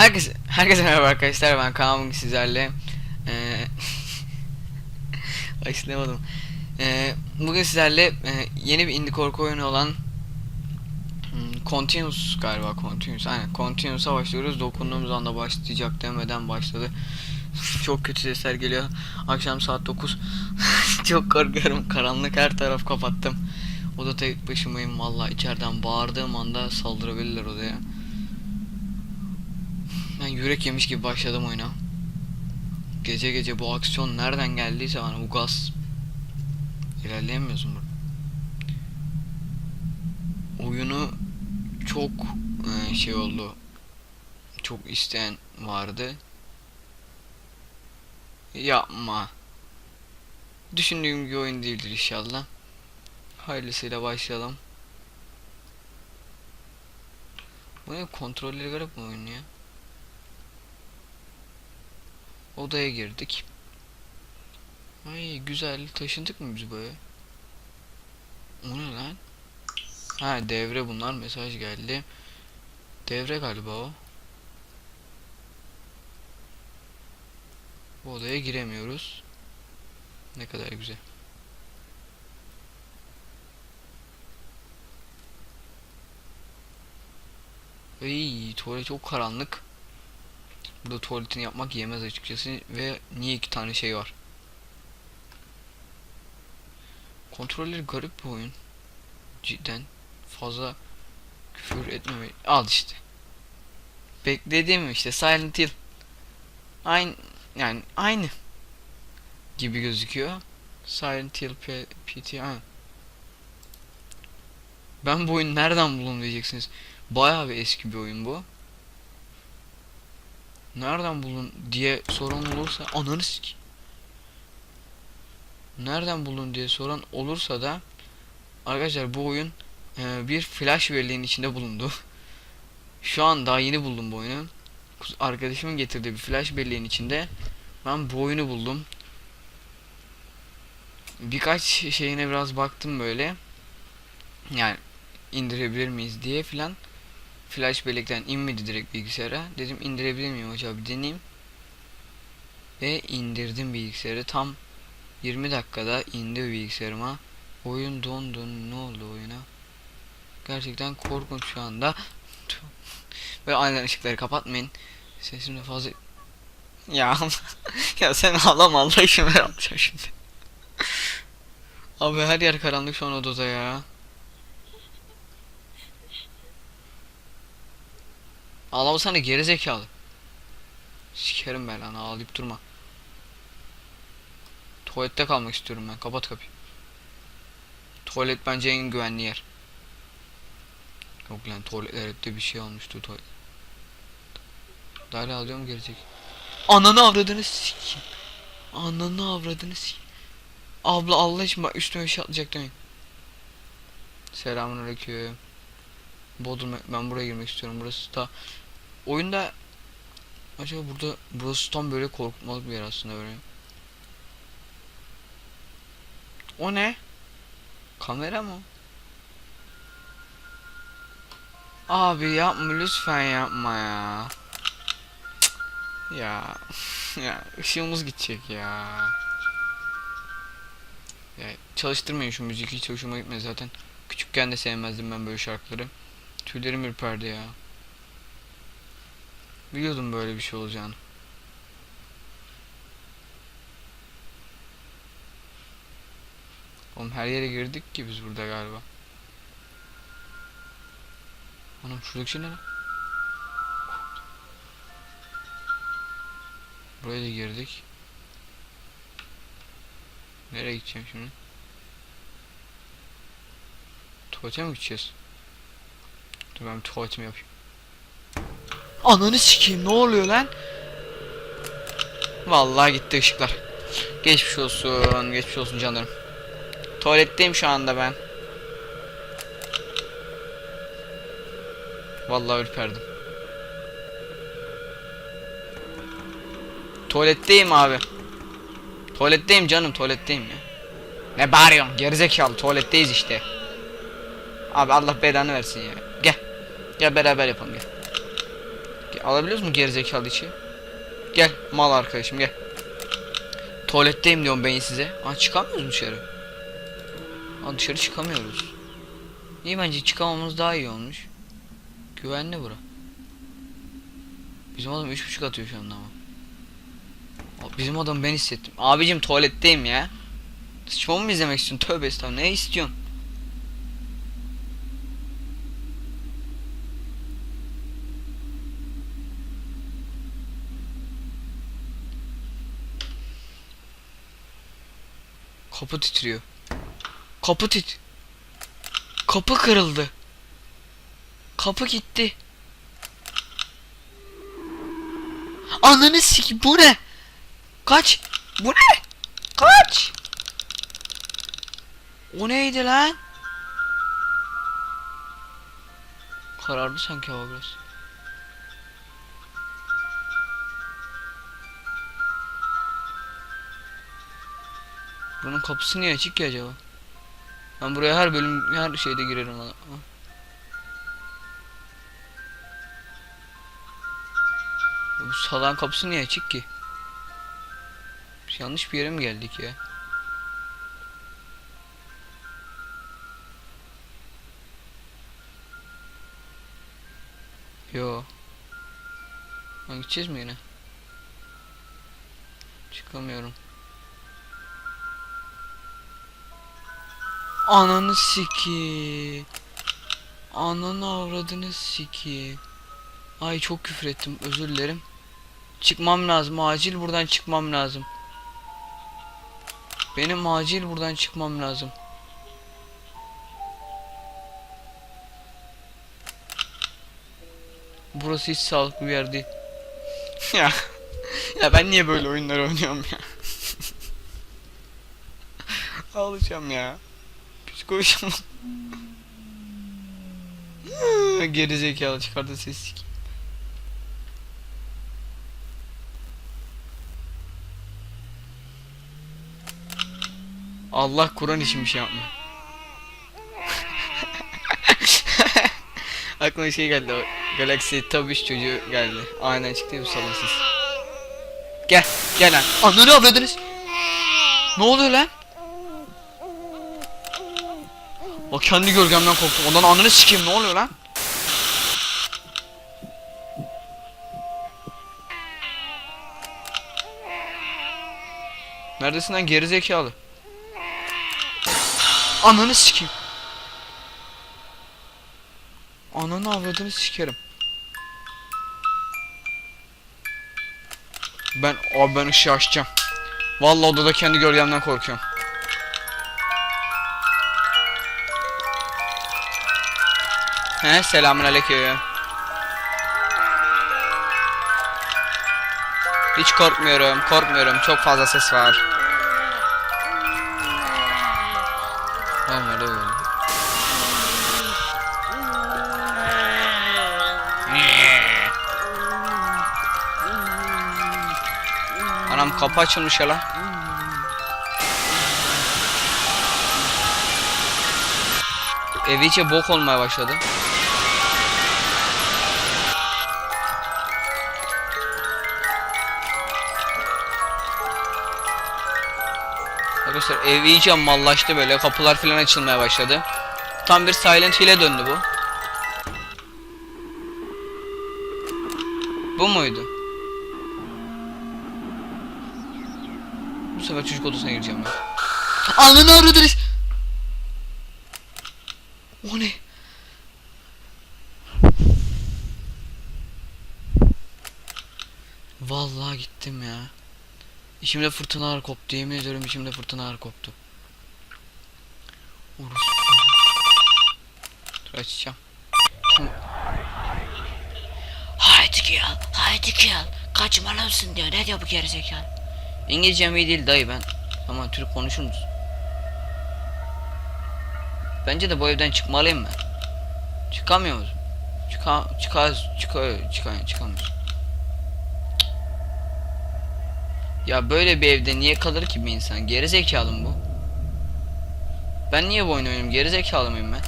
Herkese, herkese merhaba arkadaşlar ben Kaan sizlerle eee başlayamadım. Eee, bugün sizlerle eee, yeni bir indie korku oyunu olan hmm, Continuous galiba Continuous aynen Continuous'a başlıyoruz. Dokunduğumuz anda başlayacak demeden başladı. Çok kötü sesler geliyor. Akşam saat 9 çok korkuyorum. Karanlık her taraf kapattım. Oda tek başımayım. Valla içeriden bağırdığım anda saldırabilirler odaya yürek yemiş gibi başladım oyuna. Gece gece bu aksiyon nereden geldiyse bana bu gaz. İlerleyemiyorsun burada. Oyunu çok e, şey oldu. Çok isteyen vardı. Yapma. Düşündüğüm bir oyun değildir inşallah. Hayırlısıyla başlayalım. Bu ne kontrolleri garip mi oyun ya? Odaya girdik. Ay güzel taşındık mı biz böyle? O ne lan? Ha devre bunlar mesaj geldi. Devre galiba o. Bu odaya giremiyoruz. Ne kadar güzel. Ay tuvalet çok karanlık. Burada tuvaletini yapmak yemez açıkçası ve niye iki tane şey var? Kontrolleri garip bir oyun. Cidden fazla küfür etmemeyi al işte. Beklediğim işte Silent Hill. Aynı yani aynı gibi gözüküyor. Silent Hill P PT ha. Ben bu oyunu nereden buldum diyeceksiniz. Bayağı bir eski bir oyun bu nereden bulun diye soran olursa ananı sik. Nereden bulun diye soran olursa da arkadaşlar bu oyun e, bir flash belleğin içinde bulundu. Şu an daha yeni buldum bu oyunu. Arkadaşımın getirdiği bir flash belleğin içinde ben bu oyunu buldum. Birkaç şeyine biraz baktım böyle. Yani indirebilir miyiz diye filan flash bellekten inmedi direkt bilgisayara. Dedim indirebilir miyim acaba bir deneyeyim. Ve indirdim bilgisayarı. Tam 20 dakikada indi bilgisayarıma. Oyun dondu. Ne oldu oyuna? Gerçekten korkunç şu anda. Ve aynen ışıkları kapatmayın. Sesim de fazla... Ya ya sen ağlama Allah için ver şimdi. Abi her yer karanlık şu an odada ya. Ağlamasana geri zekalı. Sikerim ben lan ağlayıp durma. Tuvalette kalmak istiyorum ben. Kapat kapıyı. Tuvalet bence en güvenli yer. Yok lan tuvaletlerde bir şey olmuştu tuvalet. Dahil alıyorum gelecek. Ananı avradını sikeyim. Ananı avradını sikeyim. Abla Allah için bak üstüme şey atlayacak demeyin. Selamünaleyküm. Bodrum ben buraya girmek istiyorum. Burası da oyunda acaba burada burası tam böyle korkutmalı bir yer aslında böyle. O ne? Kamera mı? Abi yapma lütfen yapma ya. Cık. Ya ya ışığımız gidecek ya. Ya çalıştırmayın şu müziği hiç hoşuma gitmedi zaten. Küçükken de sevmezdim ben böyle şarkıları. Tüylerim ürperdi ya. Biliyordum böyle bir şey olacağını. Oğlum her yere girdik ki biz burada galiba. Anam şuradaki şey ne? Buraya da girdik. Nereye gideceğim şimdi? Tuvalete mi gideceğiz? Dur ben tuvaletimi yapayım. Ananı sikeyim ne oluyor lan? Vallahi gitti ışıklar. Geçmiş olsun, geçmiş olsun canlarım. Tuvaletteyim şu anda ben. Vallahi ürperdim. Tuvaletteyim abi. Tuvaletteyim canım, tuvaletteyim ya. Ne bağırıyorsun? Gerizekalı tuvaletteyiz işte. Abi Allah belanı versin ya. Gel. Gel beraber yapalım gel. Ge- Alabiliyoruz mu gerizekalı içi? Gel mal arkadaşım gel. Tuvaletteyim diyorum ben size. Aa çıkamıyoruz dışarı. Aa dışarı çıkamıyoruz. İyi bence çıkamamız daha iyi olmuş. Güvenli bura. Bizim adam 3.5 atıyor şu anda ama. Bizim adam ben hissettim. Abicim tuvaletteyim ya. Sıçmamı mı izlemek istiyorsun? Tövbe estağfurullah. Ne istiyorsun? Kapı titriyor. Kapı tit. Kapı kırıldı. Kapı gitti. Ananı siki bu ne? Kaç. Bu ne? Kaç. O neydi lan? Karardı sanki hava biraz. Buranın kapısı niye açık ki acaba? Ben buraya her bölüm her şeyde girerim ama. Bu salağın kapısı niye açık ki? Yanlış bir yere mi geldik ya? Yo. Ha, gideceğiz mi yine? Çıkamıyorum. Ananı siki. Ananı avradını siki. Ay çok küfür ettim özür dilerim. Çıkmam lazım acil buradan çıkmam lazım. Benim acil buradan çıkmam lazım. Burası hiç sağlıklı bir yer değil. ya. Ya ben niye böyle oyunlar oynuyorum ya? Ağlayacağım ya. Psikolojim. Geri zekalı çıkardı ses sik. Allah Kur'an için bir şey yapma. Aklıma şey geldi o Galaxy Tab 3 çocuğu geldi. Aynen çıktı bu salon ses. Gel gel lan. Ananı avradınız. Ne oluyor lan? O kendi gölgemden korktum. Ondan ananı sikeyim ne oluyor lan? Neredesin lan gerizekalı? Ananı sikeyim. Ananı avradını sikerim. Ben abi ben ışığı açacağım. Vallahi odada kendi gölgemden korkuyorum. He selamun aleyküm. Hiç korkmuyorum, korkmuyorum. Çok fazla ses var. Anam kapı açılmış ya lan. Ev içi bok olmaya başladı. Arkadaşlar ev iyice mallaştı böyle kapılar falan açılmaya başladı. Tam bir Silent Hill'e döndü bu. Bu muydu? Bu sefer çocuk odasına gireceğim ben. Ananı aradınız. O ne? Vallahi gittim ya. İçimde fırtınalar koptu. Yemin ediyorum içimde fırtınalar koptu. Orası. Dur açacağım. Haydi gel, haydi gel. Kaçmalısın diyor. Ne diyor bu gerizekalı? İngilizcem iyi değil dayı ben. Ama Türk konuşur musun? Bence de bu evden çıkmalıyım ben. Çıkamıyor musun? Çıka, çıka, çıka, çıka, çıkamıyorsun. Ya böyle bir evde niye kalır ki bir insan? Geri zekalı mı bu? Ben niye bu oyunu oynuyorum? Geri zekalı mıyım ben?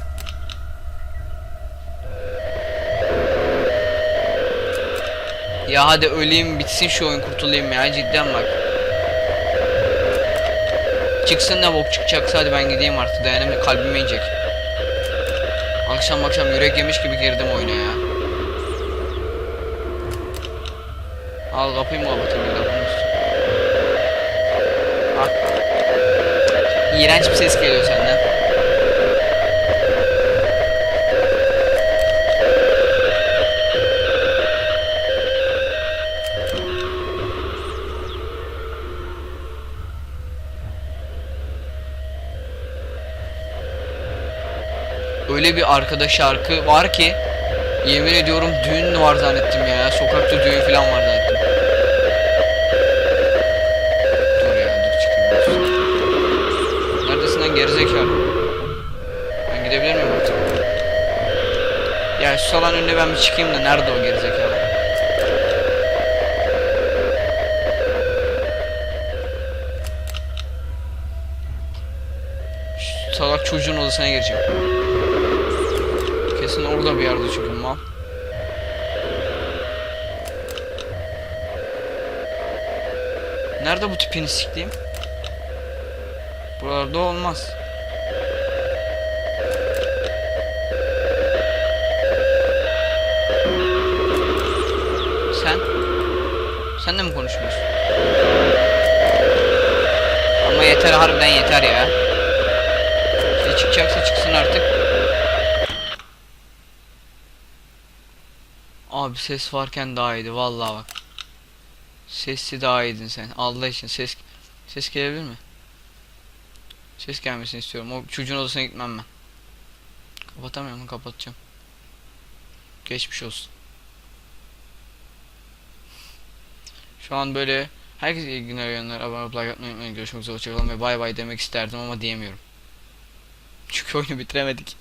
Ya hadi öleyim bitsin şu oyun kurtulayım ya cidden bak. Çıksın da bok çıkacaksa hadi ben gideyim artık dayanamıyorum kalbime inecek. Akşam akşam yürek yemiş gibi girdim oyuna ya. Al kapıyı mı kapatayım Ah. İğrenç bir ses geliyor senden. Öyle bir arkada şarkı var ki yemin ediyorum düğün var zannettim ya. Sokakta düğün falan var zannettim. Lan gerizekalı? Ben gidebilir miyim artık? Ya şu salon önüne ben bir çıkayım da nerede o gerizekalı? Salak çocuğun odasına gireceğim. Kesin orada bir yerde çünkü mal. Nerede bu tipini sikleyeyim? Buralarda olmaz. Sen? Sen de mi konuşmuyorsun? Ama yeter harbiden yeter ya. İşte çıkacaksa çıksın artık. Abi ses varken daha iyiydi vallahi bak. Sesli daha iyiydin sen. Allah için ses ses gelebilir mi? Ses gelmesini istiyorum. O çocuğun odasına gitmem ben. Kapatamıyorum kapatacağım. Geçmiş olsun. Şu an böyle herkes ilgini arayanlar abone olup like atmayı unutmayın. Görüşmek üzere hoşçakalın ve bay bay demek isterdim ama diyemiyorum. Çünkü oyunu bitiremedik.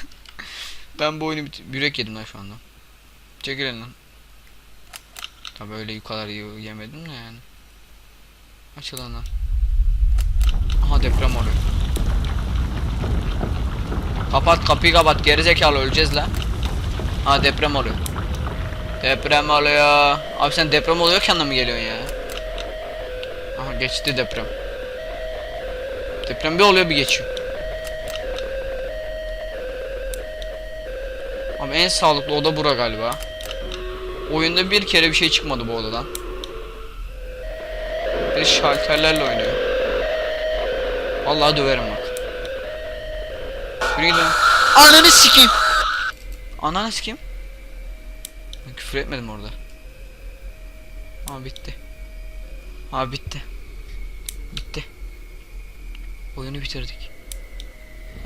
ben bu oyunu bit yürek yedim lan şu anda. Çekilin lan. Tabi öyle yukarı yemedim de yani. Açılın lan. Aha deprem oluyor. Kapat kapıyı kapat gerizekalı öleceğiz la. Ha deprem oluyor. Deprem oluyor. Abi sen deprem oluyorken de mi geliyorsun ya? Aha geçti deprem. Deprem bir oluyor bir geçiyor. Abi en sağlıklı oda bura galiba. Oyunda bir kere bir şey çıkmadı bu odadan. Bir şalterlerle oynuyor. Vallahi döverim bak. Yürü gidin. Ananı sikeyim. Ananı sikeyim. Ben küfür etmedim orada. Aa bitti. Aa bitti. Bitti. Oyunu bitirdik.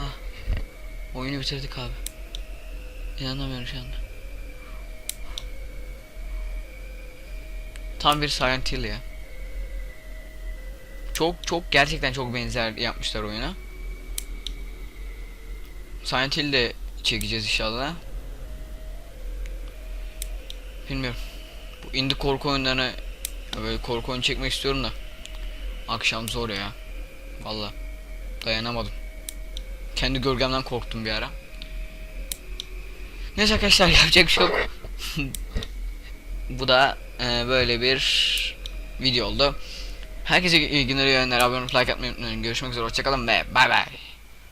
Ah. Oyunu bitirdik abi. İnanamıyorum şu anda. Tam bir Silent Hill ya. Çok çok gerçekten çok benzer yapmışlar oyuna. Silent Hill de çekeceğiz inşallah. Bilmiyorum. Bu indie korku oyunlarını böyle korku oyunu çekmek istiyorum da akşam zor ya. Valla dayanamadım. Kendi gölgemden korktum bir ara. Neyse arkadaşlar yapacak bir şey yok. Bu da e, böyle bir video oldu. Herkese iyi günler, iyi yayınlar, abone olup like atmayı unutmayın. Görüşmek üzere, hoşçakalın ve bay bay.